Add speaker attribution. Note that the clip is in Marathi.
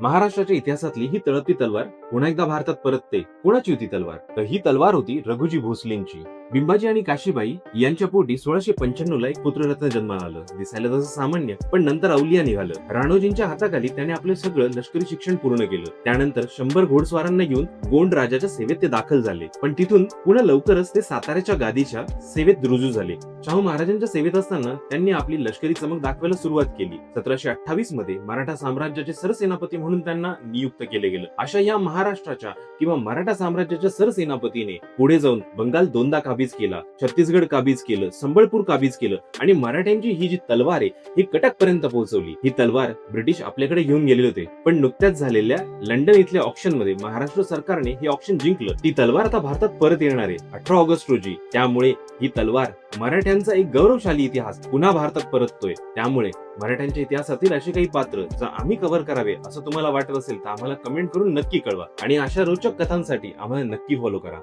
Speaker 1: महाराष्ट्राच्या इतिहासातली ही तळपती तलवार पुन्हा एकदा भारतात परतते. कोणाची होती तलवार? तर ही तलवार होती रघुजी भोसलेंची. बिंबाजी आणि काशीबाई यांच्या पोटी सोळाशे पंच्याण्णव ला एक पुत्ररत्न जन्माला आलं. दिसायला तसं सामान्य पण नंतर अवलिया निघालं. राणोजींच्या हाताखाली त्याने आपलं सगळं लष्करी शिक्षण पूर्ण केलं. त्यानंतर शंभर घोडस्वारांना घेऊन गोंड राजाच्या सेवेत ते दाखल झाले. पण तिथून पुन्हा लवकरच ते साताऱ्याच्या गादीच्या सेवेत रुजू झाले. शाहू महाराजांच्या सेवेत असताना त्यांनी आपली लष्करी चमक दाखवायला सुरुवात केली. सतराशे अठ्ठावीसमध्ये मराठा साम्राज्याचे सरसेनापती म्हणून त्यांना नियुक्त केले गेलं. अशा या महाराष्ट्राच्या किंवा मराठा साम्राज्याच्या सरसेनापतीने पुढे जाऊन बंगाल दोनदा काबीज केला छत्तीसगड काबीज केलं संबळपूर काबीज केलं आणि मराठ्यांची ही जी तलवार आहे ही कटक पर्यंत पोहोचवली. ही तलवार ब्रिटिश आपल्याकडे घेऊन गेलेले होते. पण नुकत्याच झालेल्या लंडन इथल्या ऑप्शनमध्ये महाराष्ट्र सरकारने हे ऑप्शन जिंकलं. ती तलवार आता भारतात परत येणार आहे अठरा ऑगस्ट रोजी. त्यामुळे ही तलवार मराठ्यांचा एक गौरवशाली इतिहास पुन्हा भारतात परततोय. त्यामुळे मराठ्यांच्या इतिहासातील असे काही पात्र जर आम्ही कव्हर करावे असं तुम्हाला वाटत असेल तर आम्हाला कमेंट करून नक्की कळवा. आणि अशा रोचक कथांसाठी आम्हाला नक्की फॉलो करा.